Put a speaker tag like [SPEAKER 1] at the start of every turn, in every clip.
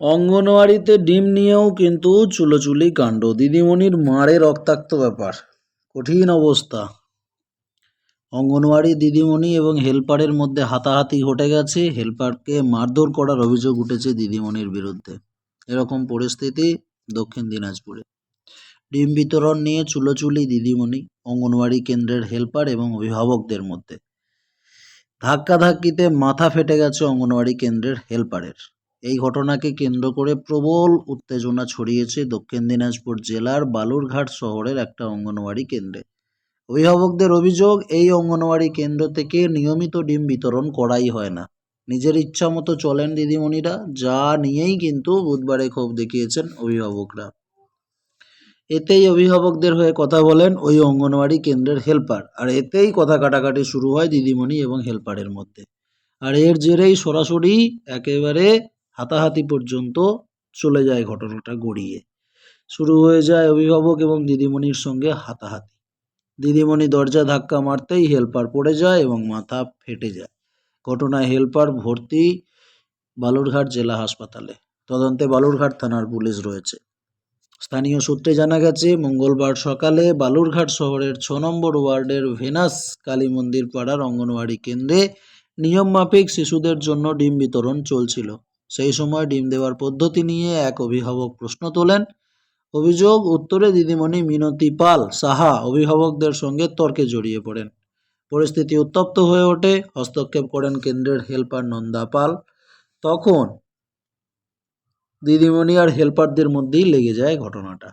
[SPEAKER 1] অঙ্গনওয়াড়িতে ডিম নিয়েও কিন্তু চুলোচুলি কাণ্ড। দিদিমণির মারে রক্তাক্ত ব্যাপার। কঠিন অবস্থা। অঙ্গনওয়াড়ি দিদিমণি এবং হেল্পারের মধ্যে হাতাহাতি ঘটে গেছে। হেল্পারকে মারধর করার অভিযোগ উঠেছে দিদিমণির বিরুদ্ধে। এরকম পরিস্থিতি দক্ষিণ দিনাজপুরে। ডিম বিতরণ নিয়ে চুলোচুলি দিদিমণি, অঙ্গনওয়াড়ি কেন্দ্রের হেল্পার এবং অভিভাবকদের মধ্যে। ধাক্কাধাক্কিতে মাথা ফেটে গেছে অঙ্গনওয়াড়ি কেন্দ্রের হেল্পারের। এই ঘটনাকে কেন্দ্র করে প্রবল উত্তেজনা ছড়িয়েছে দক্ষিণ দিনাজপুর জেলার বালুরঘাট শহরের একটা অঙ্গনওয়াড়ি কেন্দ্রে। অভিভাবকদের অভিযোগ, এই অঙ্গনওয়াড়ি কেন্দ্র থেকে নিয়মিত ডিম বিতরণ করাই হয় না। নিজের ইচ্ছা মতো চলেন দিদিমণিরা, যা নিয়েই কিন্তু বুধবারে ক্ষোভ দেখিয়েছেন অভিভাবকরা। এতেই অভিভাবকদের হয়ে কথা বলেন ওই অঙ্গনওয়াড়ি কেন্দ্রের হেল্পার। আর এতেই কথা কাটাকাটি শুরু হয় দিদিমণি এবং হেল্পারের মধ্যে। আর এর জেরেই সরাসরি একেবারে হাতাহাতি পর্যন্ত চলে যায় ঘটনাটা গড়িয়ে। শুরু হয়ে যায় অভিভাবক এবং দিদিমণির সঙ্গে হাতাহাতি। দিদিমণি দরজা ধাক্কা মারতেই হেল্পার পড়ে যায় এবং মাথা ফেটে যায়। ঘটনায় হেল্পার ভর্তি বালুরঘাট জেলা হাসপাতালে। তদন্তে বালুরঘাট থানার পুলিশ রয়েছে। স্থানীয় সূত্রে জানা গেছে, মঙ্গলবার সকালে বালুরঘাট শহরের ছ নম্বর ওয়ার্ডের ভেনাস কালী মন্দির পাড়ার অঙ্গনওয়াড়ি কেন্দ্রে নিয়মমাফিক শিশুদের জন্য ডিম বিতরণ চলছিল। সেই সময় ডিম দেওয়ার পদ্ধতি নিয়ে এক অভিভাবক প্রশ্ন তোলেন। অভিযোগ, উত্তরে দিদিমণি মিনতি পাল সাহা অভিভাবকদের সঙ্গে তর্কে জড়িয়ে পড়েন। পরিস্থিতি উত্তপ্ত হয়ে ওঠে, হস্তক্ষেপ করেন কেন্দ্রের হেল্পার নন্দা পাল। তখন দিদিমণি আর হেল্পারদের মধ্যেই লেগে যায় ঘটনাটা।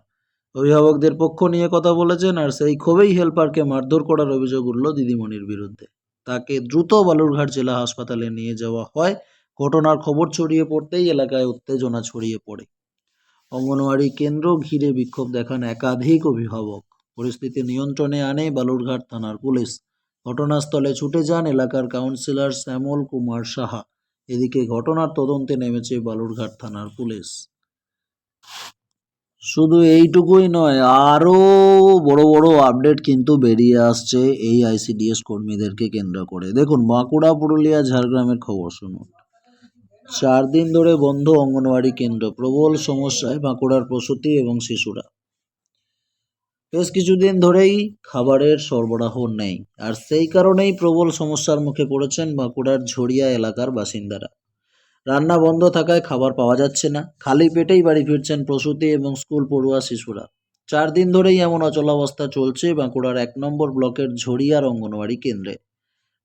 [SPEAKER 1] অভিভাবকদের পক্ষ নিয়ে কথা বলেছেন আর সেই ক্ষোভেই হেল্পারকে মারধর করার অভিযোগ উঠল দিদিমণির বিরুদ্ধে। তাকে দ্রুত বালুরঘাট জেলা হাসপাতালে নিয়ে যাওয়া হয়। ঘটনার খবর ছড়িয়ে পড়তেই এলাকায় উত্তেজনা ছড়িয়ে পড়ে। অঙ্গনওয়াড়ি কেন্দ্র ঘিরে বিক্ষোভ দেখান একাধিক অভিভাবক। পরিস্থিতি নিয়ন্ত্রণে আনে বালুরঘাট থানার পুলিশ। ঘটনাস্থলে ছুটে যান এলাকার কাউন্সিলর শ্যামল কুমার সাহা। এদিকে ঘটনার তদন্তে নেমেছে বালুরঘাট থানার পুলিশ। শুধু এইটুকুই নয়, আরও বড় বড় আপডেট কিন্তু বেরিয়ে আসছে এই আইসিডিএস কর্মীদেরকে কেন্দ্র করে। দেখুন, বাঁকুড়া, পুরুলিয়া, ঝাড়গ্রামের খবর শুনুন। চার দিন ধরে বন্ধ অঙ্গনওয়াড়ি কেন্দ্র, প্রবল সমস্যায় বাঁকুড়ার প্রসূতি এবং শিশুরা। বেশ কিছুদিন ধরেই খাবারের সরবরাহ নেই, আর সেই কারণেই প্রবল সমস্যার মুখে পড়েছেন বাঁকুড়ার ঝড়িয়া এলাকার বাসিন্দারা। রান্না বন্ধ থাকায় খাবার পাওয়া যাচ্ছে না, খালি পেটেই বাড়ি ফিরছেন প্রসূতি এবং স্কুল পড়ুয়া শিশুরা। চার দিন ধরেই এমন অচলাবস্থা চলছে বাঁকুড়ার এক নম্বর ব্লকের ঝড়িয়ার অঙ্গনওয়াড়ি কেন্দ্রে।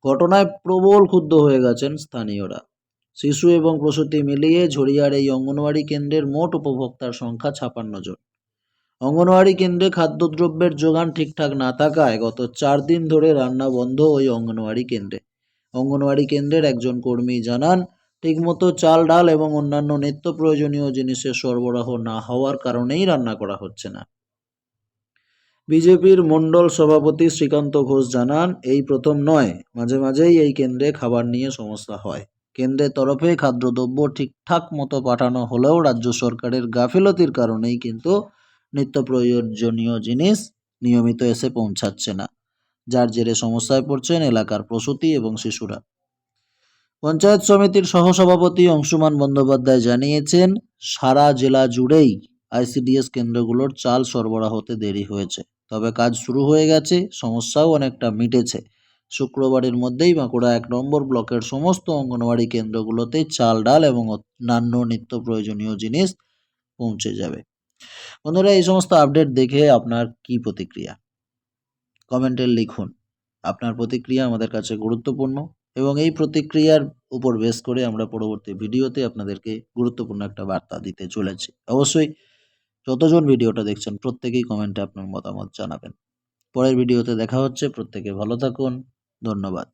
[SPEAKER 1] ঘটনায় প্রবল ক্ষুব্ধ হয়ে গেছেন স্থানীয়রা। শিশু এবং প্রসূতি মিলিয়ে ঝড়িয়ার এই অঙ্গনওয়াড়ি কেন্দ্রের মোট উপভোক্তার সংখ্যা ছাপান্ন জন। অঙ্গনওয়াড়ি কেন্দ্রে খাদ্যদ্রব্যের যোগান ঠিকঠাক না থাকায় গত চার দিন ধরে রান্না বন্ধ ওই অঙ্গনওয়াড়ি কেন্দ্রে। অঙ্গনওয়াড়ি কেন্দ্রের একজন কর্মী জানান, ঠিকমতো চাল, ডাল এবং অন্যান্য নিত্য প্রয়োজনীয় জিনিসের সরবরাহ না হওয়ার কারণেই রান্না করা হচ্ছে না। বিজেপির মণ্ডল সভাপতি শ্রীকান্ত ঘোষ জানান, এই প্রথম নয়, মাঝে মাঝেই এই কেন্দ্রে খাবার নিয়ে সমস্যা হয়। কেন্দ্রের তরফে খাদ্যদ্রব্য ঠিকঠাক মতো পাঠানো হলেও রাজ্য সরকারের গাফিলতির কারণেই কিন্তু নিত্য প্রয়োজনীয় জিনিস নিয়মিত এসে পৌঁছাচ্ছে না। যার জেরে সমস্যায় পড়ছেন এলাকার প্রসূতি এবং শিশুরা। পঞ্চায়েত সমিতির সহসভাপতি অংশুমান বন্দ্যোপাধ্যায় জানিয়েছেন, সারা জেলা জুড়েই আইসিডিএস কেন্দ্রগুলোর চাল সরবরাহতে দেরি হয়েছে। তবে কাজ শুরু হয়ে গেছে, সমস্যাও অনেকটা মিটেছে। শুক্রবারের মধ্যেই বাঁকুড়া এক নম্বর ব্লকের সমস্ত অঙ্গনওয়াড়ি কেন্দ্রগুলোতে চাল, ডাল এবং অন্যান্য নিত্য প্রয়োজনীয় জিনিস পৌঁছে যাবে। বন্ধুরা, এই সমস্ত আপডেট দেখে আপনার কি প্রতিক্রিয়া? কমেন্টে লিখুন। আপনার প্রতিক্রিয়া আমাদের কাছে গুরুত্বপূর্ণ এবং এই প্রতিক্রিয়ার উপর বেস করে আমরা পরবর্তী ভিডিওতে আপনাদেরকে গুরুত্বপূর্ণ একটা বার্তা দিতে চলেছি। অবশ্যই যতজন ভিডিওটা দেখছেন, প্রত্যেকেই কমেন্টে আপনার মতামত জানাবেন। পরের ভিডিওতে দেখা হচ্ছে। প্রত্যেকে ভালো থাকুন। ধন্যবাদ।